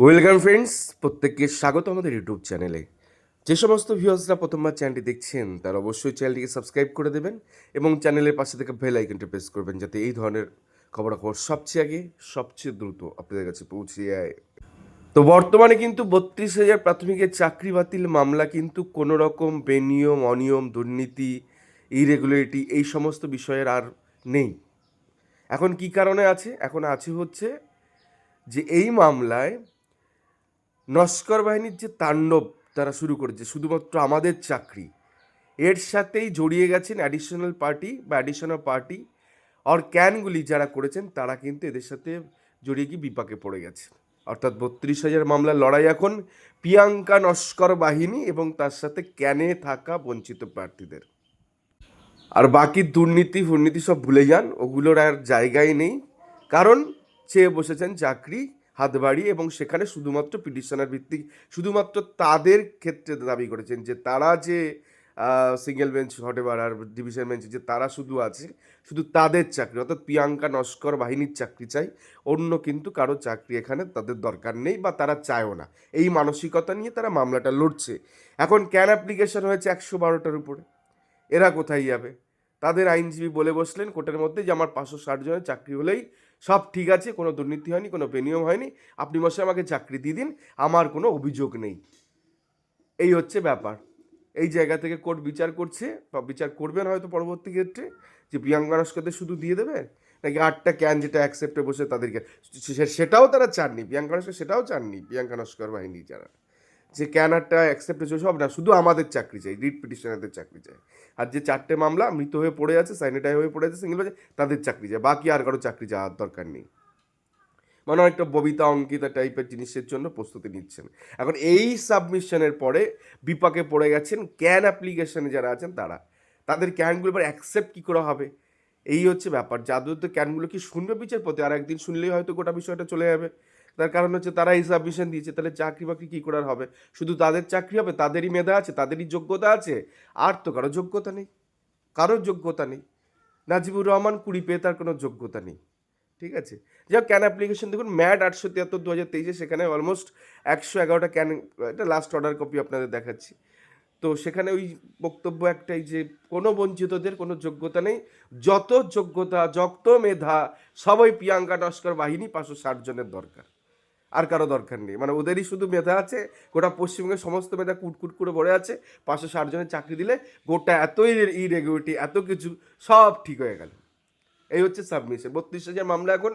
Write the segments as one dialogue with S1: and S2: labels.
S1: Welcome friends, প্রত্যেককে স্বাগত আমাদের ইউটিউব চ্যানেলে। যে সমস্ত ভিউয়ার্সরা প্রথমবার চ্যানেলটি দেখছেন, তারা অবশ্যই চ্যানেলটিকে সাবস্ক্রাইব করে দেবেন এবং চ্যানেলের পাশে থেকে বেল আইকনটি প্রেস করবেন যাতে এই ধরনের খবরাখবর সবচেয়ে আগে, সবচেয়ে দ্রুত আপনাদের কাছে পৌঁছে যায়। তো বর্তমানে কিন্তু বত্রিশ হাজার প্রাথমিকের চাকরি বাতিল মামলা কিন্তু কোনো রকম বেনিয়ম, অনিয়ম, দুর্নীতি ইরেগুলারিটি এই সমস্ত বিষয়ের আর নেই। এখন কি কারণে আছে? এখন আছে হচ্ছে যে এই মামলায় নস্কর বাহিনীর যে তাণ্ডব তারা শুরু করেছে, শুধুমাত্র আমাদের চাকরি। এর সাথেই জড়িয়ে গেছেন অ্যাডিশনাল পার্টি বা অ্যাডিশনাল পার্টি আর ক্যানগুলি যারা করেছেন, তারা কিন্তু এদের সাথে জড়িয়ে গিয়ে বিপাকে পড়ে গেছে অর্থাৎ বত্রিশ হাজার মামলার লড়াই এখন প্রিয়াঙ্কা নস্কর বাহিনী এবং তার সাথে ক্যানে থাকা বঞ্চিত প্রার্থীদের। আর বাকি দুর্নীতি ফুর্নীতি সব ভুলে যান, ওগুলোর আর জায়গায় নেই। কারণ, চেয়ে বসেছেন চাকরি হাত বাড়িয়ে এবং সেখানে শুধুমাত্র পিটিশনার ভিত্তিক, শুধুমাত্র তাদের ক্ষেত্রে দাবি করেছেন যে তারা যে সিঙ্গেল বেঞ্চ হটেবার আর ডিভিশন বেঞ্চে যে তারা শুধু আছে, শুধু তাদের চাকরি, অর্থাৎ প্রিয়াঙ্কা নস্কর বাহিনীর চাকরি চাই, অন্য কিন্তু কারও চাকরি এখানে তাদের দরকার নেই বা তারা চায়ও না। এই মানসিকতা নিয়ে তারা মামলাটা লড়ছে। এখন ক্যান অ্যাপ্লিকেশন হয়েছে একশো বারোটার উপরে। এরা কোথায় যাবে? তাদের আইনজীবী বলে বসলেন কোর্টের মধ্যে যে আমার পাঁচশো ষাট জনের চাকরি হলেই সব ঠিক আছে, কোনো দুর্নীতি হয়নি, কোনো বেনিয়ম হয়নি। আপনি মশাই আমাকে চাকরি দিয়ে দিন, আমার কোনো অভিযোগ নেই। এই হচ্ছে ব্যাপার। এই জায়গা থেকে কোর্ট বিচার করছে, বা বিচার করবেন হয়তো পরবর্তী ক্ষেত্রে, যে প্রিয়াঙ্কা নস্করদের শুধু দিয়ে দেবে? নাকি আটটা ক্যান যেটা অ্যাকসেপ্টে বসে তাদেরকে সেটাও তারা চাননি, প্রিয়াঙ্কা নস্কর সেটাও চাননি, প্রিয়াঙ্কা নস্কর বাহিনী যারা। যে ক্যানারটা অ্যাকসেপ্ট হয়েছে সব না শুধু আমাদের চাকরি চাই রিট পিটিশনারদের চাকরি চাই। আর যে চারটে মামলা মৃত হয়ে পড়ে আছে স্যানিটাই হয়ে পড়ে আছে সিঙ্গেল তাদের চাকরি চাই, বাকি আর কারও চাকরি যাওয়ার দরকার নেই। মানে অনেকটা ববিতা, অঙ্কিতা টাইপের জিনিসের জন্য প্রস্তুতি নিচ্ছেন। এখন এই সাবমিশনের পরে বিপাকে পড়ে গেছেন ক্যান অ্যাপ্লিকেশনে যারা আছেন, তারা। তাদের ক্যানগুলো এবার অ্যাকসেপ্ট কী করে হবে? এই হচ্ছে ব্যাপার। যাদের তো ক্যানগুলো কি শুনবে বিচারপতি? আর একদিন শুনলেই হয়তো গোটা বিষয়টা চলে যাবে। তার কারণ হচ্ছে তারা এই সাবমিশন দিয়েছে, তাহলে চাকরি বাকরি কী করার হবে? শুধু তাদের চাকরি হবে, তাদেরই মেধা আছে, তাদেরই যোগ্যতা আছে, আর তো কারও যোগ্যতা নেই কারোর যোগ্যতা নেই। নাজিবুর রহমান কুড়ি পেয়ে তার কোনো যোগ্যতা নেই, ঠিক আছে? যাই ক্যান অ্যাপ্লিকেশন দেখুন ম্যাড আটশো তিয়াত্তর দু হাজার তেইশে সেখানে অলমোস্ট একশো এগারোটা ক্যান এটা লাস্ট অর্ডার কপি আপনাদের দেখাচ্ছি। তো সেখানে ওই বক্তব্য একটাই যে, কোনো বঞ্চিতদের কোনো যোগ্যতা নেই, যত যোগ্যতা, যত মেধা, সবই প্রিয়াঙ্কা নস্কর বাহিনী পাঁচশো ষাট জনের দরকার। আর কারও দরকার নেই। মানে ওদেরই শুধু মেধা আছে, গোটা পশ্চিমবঙ্গের সমস্ত মেধা কুটকুট করে ভরে আছে, পাঁচশো ষাট জনের চাকরি দিলে গোটা এতই ইরেগুলিটি এত কিছু, সব ঠিক হয়ে গেল। এই হচ্ছে সাবমিশন বত্রিশ হাজার মামলা এখন,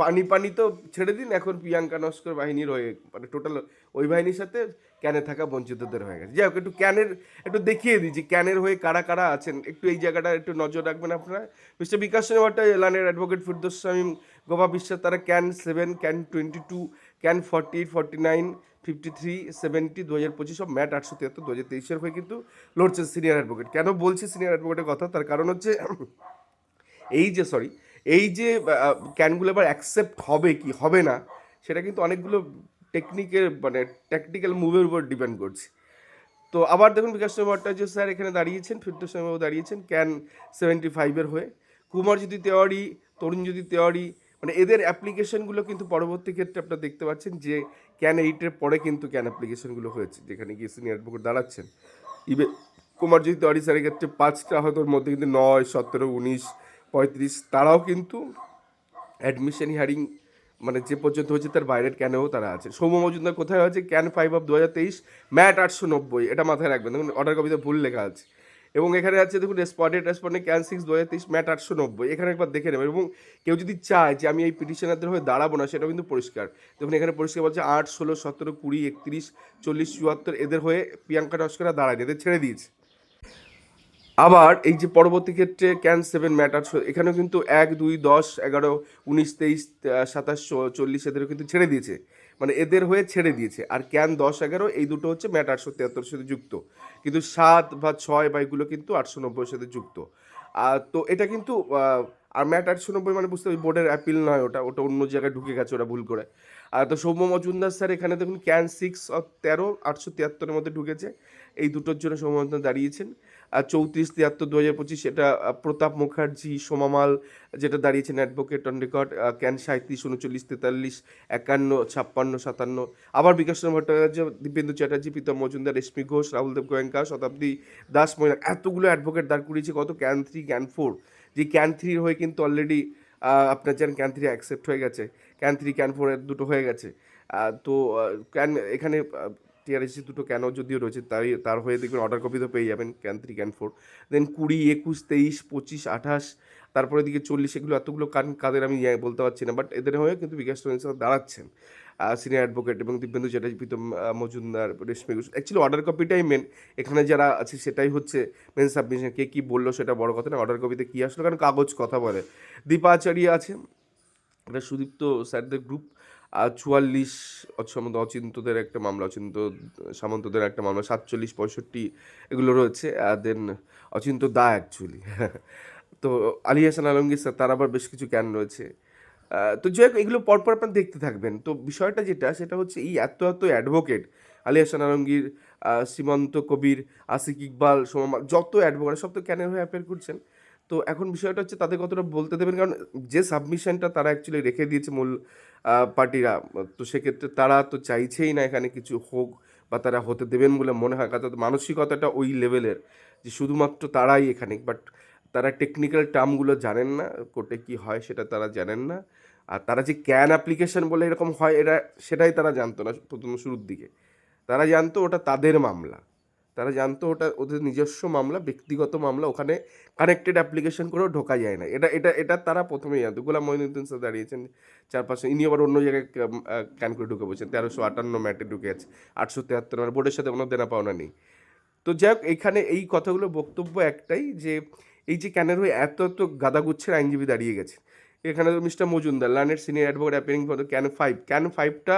S1: পানি পানি তো ছেড়ে দিন, এখন প্রিয়াঙ্কা নস্কর বাহিনীর হয়ে মানে টোটাল ওই বাহিনীর সাথে ক্যানে থাকা বঞ্চিতদের হয়ে গেছে। যাই হোক, একটু ক্যানের একটু দেখিয়ে দিই যে ক্যানের হয়ে কারা কারা আছেন। একটু এই জায়গাটা একটু নজর রাখবেন আপনারা। মিস্টার বিকাশ সেনেওয়াটা এলানের অ্যাডভোকেট ফিরদোস্বামী গোপা বিশ্বাস, তারা CAN seven CAN twenty two CAN forty forty nine, fifty three, seventy দু হাজার পঁচিশ, সব ম্যাট আটশো তিয়াত্তর দু হাজার তেইশের হয়ে কিন্তু লড়ছে সিনিয়র অ্যাডভোকেট। কেন বলছি সিনিয়র অ্যাডভোকেটের কথা? তার কারণ হচ্ছে এই যে, সরি, এই যে ক্যানগুলো এবার অ্যাকসেপ্ট হবে কি হবে না, সেটা কিন্তু অনেকগুলো টেকনিকের মানে টেকনিক্যাল মুভের উপর ডিপেন্ড করছে। তো আবার দেখুন বিকাশ ভট্টাচার্য স্যার এখানে দাঁড়িয়েছেন, ফিরদোস বাবু দাঁড়িয়েছেন, ক্যান সেভেন্টি ফাইভের হয়ে। কুমার যদি তেওয়ারি তরুণ যদি তেওয়ারি মানে এদের অ্যাপ্লিকেশনগুলো কিন্তু পরবর্তী ক্ষেত্রে আপনারা দেখতে পাচ্ছেন যে ক্যান এইটের পরে কিন্তু ক্যান অ্যাপ্লিকেশনগুলো হয়েছে, যেখানে গিয়ে সিনিয়র অ্যাডভোকেট দাঁড়াচ্ছেন। ইভে কুমারজি তেওয়ারি স্যারের ক্ষেত্রে পাঁচটা হয়তো মধ্যে কিন্তু নয়, সতেরো, উনিশ, পঁয়ত্রিশ, তারাও কিন্তু অ্যাডমিশন হিয়ারিং মানে যে পর্যন্ত হয়েছে তার বাইরের ক্যানেও তারা আছে। সৌম্য মজুমদার কোথায় হয়েছে ক্যান ফাইভ অফ দু হাজার তেইশ ম্যাট আটশো নব্বই, এটা মাথায় রাখবেন। দেখুন অর্ডার কপিতে ভুল লেখা আছে। এবং এখানে আছে দেখুন রেসপন্ডেড রেসপন্ডে ক্যান সিক্স দু হাজার তেইশ ম্যাট আটশো নব্বই। এখানে একবার দেখে নেবেন এবং কেউ যদি চায় যে আমি এই পিটিশনারদের হয়ে দাঁড়াবো না সেটা কিন্তু পরিষ্কার। দেখুন, এখানে পরিষ্কার বলছে আট, ষোলো, সতেরো, কুড়ি, একত্রিশ, চল্লিশ, চুয়াত্তর এদের হয়ে প্রিয়াঙ্কা নস্করা দাঁড়ায় এদের ছেড়ে দিয়েছে। আবার এই যে পরবর্তী ক্ষেত্রে ক্যান সেভেন ম্যাটার এখানেও কিন্তু এক, দুই, দশ, এগারো, উনিশ, তেইশ সাতাশ, চল্লিশ এদেরও কিন্তু ছেড়ে দিয়েছে। মানে এদের হয়ে ছেড়ে দিয়েছে। আর ক্যান দশ এগারো? এই দুটো হচ্ছে ম্যাট আটশো তিয়াত্তরের সাথে যুক্ত। কিন্তু সাত বা ছয় বা এগুলো কিন্তু আটশো নব্বইয়ের সাথে যুক্ত। আর তো এটা কিন্তু আর ম্যাট আটশো নব্বই মানে বুঝতে পারি বোর্ডের অ্যাপিল নয় ওটা ওটা অন্য জায়গায় ঢুকে গেছে ওটা ভুল করে। আর তো সৌম্য মজুমদার স্যার এখানে দেখুন ক্যান সিক্স তেরো, আটশো তিয়াত্তরের মধ্যে ঢুকেছে। এই দুটোর জন্য সৌম্য মজুমদার দাঁড়িয়েছেন। চৌত্রিশ, তিয়াত্তর দু হাজার পঁচিশ এটা প্রতাপ মুখার্জি সোমামাল যেটা দাঁড়িয়েছেন অ্যাডভোকেট অন রেকর্ড ক্যান সাঁত্রিশ উনচল্লিশ, তেতাল্লিশ, একান্ন, ছাপ্পান্ন, সাতান্ন। আবার বিকাশ ভট্টাচার্য দিব্যেন্দু চ্যাটার্জি, প্রীতম মজুমদার রেশমি ঘোষ, রাহুল দেব গোয়েঙ্কা, শতাব্দী দাস মহিলা, এতগুলো অ্যাডভোকেট দাঁড় করিয়েছে, কত ক্যান থ্রি ক্যান ফোর। যে ক্যান থ্রির হয়ে কিন্তু অলরেডি আপনার যেন ক্যান থ্রি অ্যাকসেপ্ট হয়ে গেছে ক্যান থ্রি ক্যান ফোরের দুটো হয়ে গেছে। তো ক্যান এখানে টিআরএসি দুটো কেন যদিও রয়েছে, তাই তার হয়ে দেখবেন অর্ডার কপি তো পেয়ে যাবেন CAN three CAN four then কুড়ি, একুশ, তেইশ, পঁচিশ, আঠাশ, তারপরে দিকে চল্লিশ, এগুলো এতগুলো কান কাদের আমি ইয়ে বলতে পারছি না বাট এদের হয়ে কিন্তু বিকাশ রঞ্জিত দাঁড়াচ্ছেন। সিনিয়র অ্যাডভোকেট এবং দিব্যেন্দু চ্যাটার্জি, প্রীতম মজুমদার, রেশমি ঘোষ। অ্যাকচুয়ালি অর্ডার কপিটাই মেন এখানে যারা আছে সেটাই হচ্ছে মেন সাবমিশন কে কী বলল সেটা বড় কথা না অর্ডার কপিতে কী আসলো, কারণ কাগজ কথা বলে। দীপাচার্য আছে, এটা সুদীপ্ত স্যারদের গ্রুপ চুয়াল্লিশ সম্বন্ধে অচিন্তদের একটা মামলা, অচিন্ত, সামন্তদের একটা মামলা, সাতচল্লিশ, পঁয়ষট্টি এগুলো রয়েছে। দেন অচিন্ত দা অ্যাকচুয়ালি তো আলী হাসান আলমগীর স্যার তার আবার বেশ কিছু ক্যান রয়েছে। তো যাই হোক, এগুলো পরপর আপনার দেখতে থাকবেন। তো বিষয়টা যেটা, সেটা হচ্ছে এই এত এত অ্যাডভোকেট আলী হাসান আলমগীর সীমান্ত কবির আসিক ইকবাল, সোমা যত অ্যাডভোকেট সব তো ক্যানের হয়ে অ্যাপেয়ার করছেন। তো এখন বিষয়টা হচ্ছে তাদের কতটা বলতে দেবেন, কারণ যে সাবমিশনটা তারা অ্যাকচুয়ালি রেখে দিয়েছে মূল পার্টিরা, তো সেক্ষেত্রে তারা তো চাইছেই না এখানে কিছু হোক বা তারা হতে দেবেন বলে মনে হয় কারণ মানসিকতাটা ওই লেভেলের যে শুধুমাত্র তারাই এখানে বাট তারা টেকনিক্যাল টার্মগুলো জানেন না, কোর্টে কী হয় সেটা তারা জানেন না, আর তারা যে ক্যান অ্যাপ্লিকেশন বলে এরকম হয় এটা সেটাই তারা জানতো না প্রথম শুরুর দিকে। তারা জানতো ওটা তাদের মামলা। তারা জানতো ওটা ওদের নিজস্ব মামলা, ব্যক্তিগত মামলা, ওখানে কানেক্টেড অ্যাপ্লিকেশন করেও ঢোকা যায় না। এটা এটা এটা তারা প্রথমেই জানতো। গোলাম মহিনুদ্দিন স্যার দাঁড়িয়েছেন চার পাঁচশো ইনি আবার অন্য জায়গায় ক্যান করে ঢুকে বলছেন তেরোশো আটান্ন ম্যাটে ঢুকে আছে, আটশো তেহাত্তর মানে বোর্ডের সাথে কোনো দেনা পাওনা নেই। তো যাই হোক, এখানে এই কথাগুলো বক্তব্য একটাই যে, এই যে ক্যানের হয়ে এত এত গাদাগুচ্ছের আইনজীবী দাঁড়িয়ে গেছে। এখানে তো mister Majumdar লার্নের senior advocate appearing for can five can ফাইভটা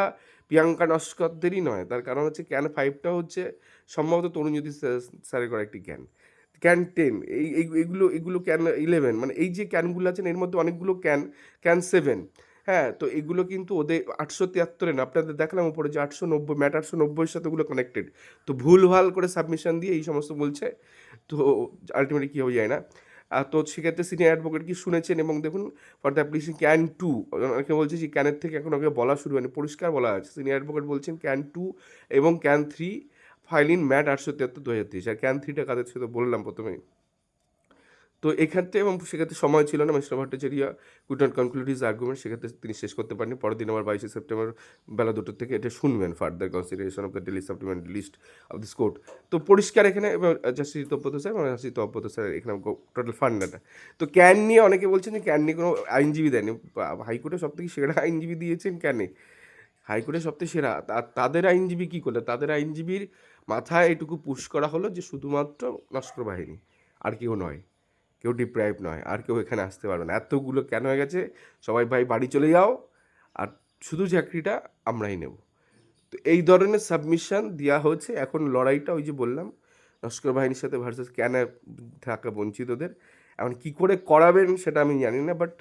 S1: Priyanka নস্করদেরই নয়। তার কারণ হচ্ছে ক্যান ফাইভটা হচ্ছে সম্ভবত তরুণজ্যোতি স্যারের করা একটি ক্যান ক্যান টেন এই, এই- এইগুলো এগুলো ক্যান ইলেভেন মানে এই যে ক্যানগুলো আছেন, এর মধ্যে অনেকগুলো ক্যান ক্যান সেভেন হ্যাঁ তো এগুলো কিন্তু ওদের আটশো তিয়াত্তরে না আপনাদের দেখলাম উপরে যে আটশো নব্বই, ম্যাট আটশো নব্বইয়ের সাথে ওগুলো কানেক্টেড তো ভুলভাল করে সাবমিশন দিয়ে এই সমস্ত বলছে। তো আলটিমেটলি কী হয়ে যায় না। তো সেক্ষেত্রে সিনিয়র অ্যাডভোকেট কি শুনেছেন? এবং দেখুন for the application CAN two অনেকে বলছে যে ক্যানের থেকে এখন ওকে বলা শুরু হয়নি, পরিষ্কার বলা আছে। সিনিয়র অ্যাডভোকেট বলছেন ক্যান টু এবং CAN three file in MAT আটশো তিয়াত্তর দু হাজার তেইশ। আর ক্যান থ্রিটা কাদের সাথে? বললাম প্রথমেই। তো এক্ষেত্রে এবং সেক্ষেত্রে সময় ছিল না, mister Bhattacharya could not conclude his argument সেক্ষেত্রে তিনি শেষ করতে পারেনি পরের দিন আবার বাইশে সেপ্টেম্বর বেলা দুটোর থেকে এটা শুনবেন further consideration of the daily supplement list of this court তো পরিষ্কার এখানে জাস্টিস তব্যত স্যার এবং জাস্টিস তব্যত স্যার এখানে টোটাল ফান্ডাটা তো ক্যান নিয়ে অনেকে বলছেন যে ক্যান নিয়ে কোনো আইনজীবী দেয়নি। হাইকোর্টে সব থেকে সেরা আইনজীবী দিয়েছেন ক্যানে হাইকোর্টে সবথেকে সেরা তাদের আইনজীবী কী করল তাদের আইনজীবীর মাথায় এটুকু পুশ করা হলো যে শুধুমাত্র লস্কর বাহিনী, আর কেউ নয়। কেউ ডিপ্রাইভ নয়, আর কেউ এখানে আসতে পারবে না। এতগুলো কেন হয়ে গেছে? সবাই ভাই, বাড়ি চলে যাও, আর শুধু চাকরিটা আমরাই নেব। তো এই ধরনের সাবমিশন দেওয়া হয়েছে। এখন লড়াইটা ওই যে বললাম, লস্কর বাহিনীর সাথে ভার্সেস কেন থাকা বঞ্চিতদের? এখন কী করে করাবেন সেটা আমি জানি না বাট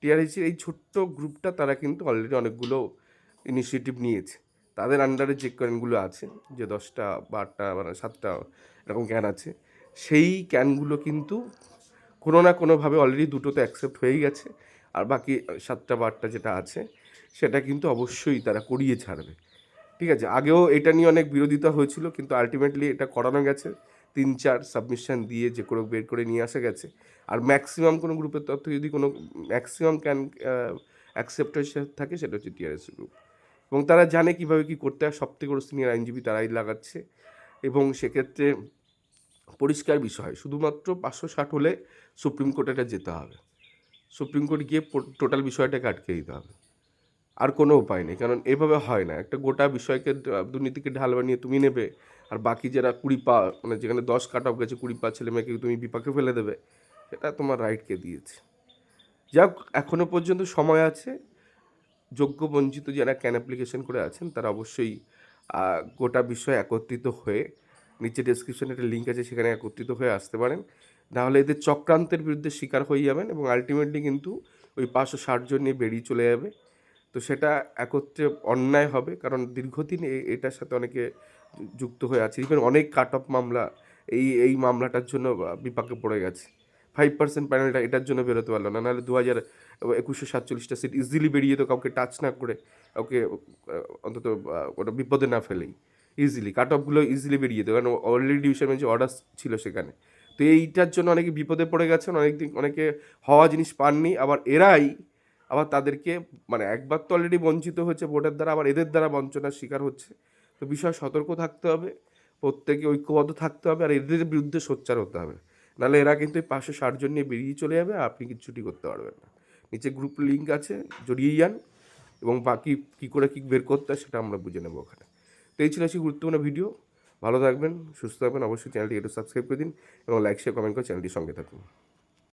S1: টিআরএসির এই ছোট্ট গ্রুপটা তারা কিন্তু অলরেডি অনেকগুলো ইনিশিয়েটিভ নিয়েছে। তাদের আন্ডারে যে ক্যানগুলো আছে, যে দশটা বা আটটা মানে সাতটা, এরকম ক্যান আছে, সেই ক্যানগুলো কিন্তু কোনো না কোনোভাবে অলরেডি দুটো তো অ্যাকসেপ্ট হয়েই গেছে। আর বাকি সাতটা বারটা যেটা আছে, সেটা কিন্তু অবশ্যই তারা করিয়ে ছাড়বে। ঠিক আছে? আগেও এটা নিয়ে অনেক বিরোধিতা হয়েছিল, কিন্তু আলটিমেটলি এটা করানো গেছে। তিন, চার সাবমিশন দিয়ে যে করে বের করে নিয়ে আসা গেছে। আর ম্যাক্সিমাম কোনো গ্রুপের তথ্য যদি কোনো ম্যাক্সিমাম ক্যান অ্যাকসেপ্টেশন থাকে, সেটা হচ্ছে টিআরএস গ্রুপ এবং তারা জানে কীভাবে কী করতে হয় সব থেকে বড় সিনিয়র আইনজীবী তারাই লাগাচ্ছে। এবং সেক্ষেত্রে পরিষ্কার বিষয়, শুধুমাত্র পাঁচশো ষাট হলে সুপ্রিম কোর্টে এটা যেতে হবে। সুপ্রিম কোর্ট গিয়ে টোটাল বিষয়টাকে আটকে দিতে হবে। আর কোনো উপায় নেই, কারণ এভাবে হয় না। একটা গোটা বিষয়কে দুর্নীতিকে ঢাল বানিয়ে তুমি নেবে, আর বাকি যারা কুড়ি পা মানে যেখানে দশ কাট অফ গেছে, কুড়ি পা ছেলে মেয়েকে তুমি বিপাকে ফেলে দেবে সেটা তোমার রাইটকে দিয়েছে। যাক এখনও পর্যন্ত সময় আছে। যোগ্য বঞ্চিত যারা ক্যান অ্যাপ্লিকেশন করে আছেন, তারা অবশ্যই গোটা বিষয় একত্রিত হয়ে নিচে ডেসক্রিপশনে একটা লিঙ্ক আছে, সেখানে একত্রিত হয়ে আসতে পারেন। নাহলে এদের চক্রান্তের বিরুদ্ধে শিকার হয়ে যাবেন এবং আলটিমেটলি কিন্তু ওই পাঁচশো ষাট জন নিয়ে বেরিয়ে চলে যাবে। তো সেটা একত্রে অন্যায় হবে, কারণ দীর্ঘদিন এটার সাথে অনেকে যুক্ত হয়ে আছে। ইভেন অনেক কাট অফ মামলা, এই এই মামলাটার জন্য বিপাকে পড়ে গেছে। ফাইভ পার্সেন্ট প্যানেলটা এটার জন্য বেরোতে পারল না। নাহলে দু হাজার একুশশো সাতচল্লিশটা সিট ইজিলি বেরিয়ে তো কাউকে টাচ না করে, কাউকে অন্তত ওটা বিপদে না ফেলেই। ইজিলি কাট অফগুলো ইজিলি বেরিয়ে যেত। কারণ অলরেডি ডিভিশন বেঞ্চে অর্ডার ছিল সেখানে। তো এইটার জন্য অনেকে বিপদে পড়ে গেছেন অনেক দিন অনেকে হওয়া জিনিস পাননি। আবার এরাই আবার তাদেরকে মানে একবার তো অলরেডি বঞ্চিত হচ্ছে ভোটের দ্বারা আবার এদের দ্বারা বঞ্চনার শিকার হচ্ছে। তো বিষয়ে সতর্ক থাকতে হবে, প্রত্যেকে ঐক্যবদ্ধ থাকতে হবে, আর এদের বিরুদ্ধে সোচ্চার হতে হবে। নাহলে এরা কিন্তু এই পাঁচশো ষাট জন নিয়ে বেরিয়ে চলে যাবে আপনি কিচ্ছুটি করতে পারবেন না। নিচে গ্রুপ লিঙ্ক আছে, জড়িয়ে যান এবং বাকি কী করে কী বের করতে হয় সেটা আমরা বুঝে নেব ওখানে। তো এই ছিল একটি গুরুত্বপূর্ণ ভিডিও। ভালো থাকবেন, সুস্থ থাকবেন, অবশ্যই চ্যানেলটি একটু সাবস্ক্রাইব করে দিন এবং লাইক শেয়ার কমেন্ট করে চ্যানেলটির সঙ্গে থাকুন।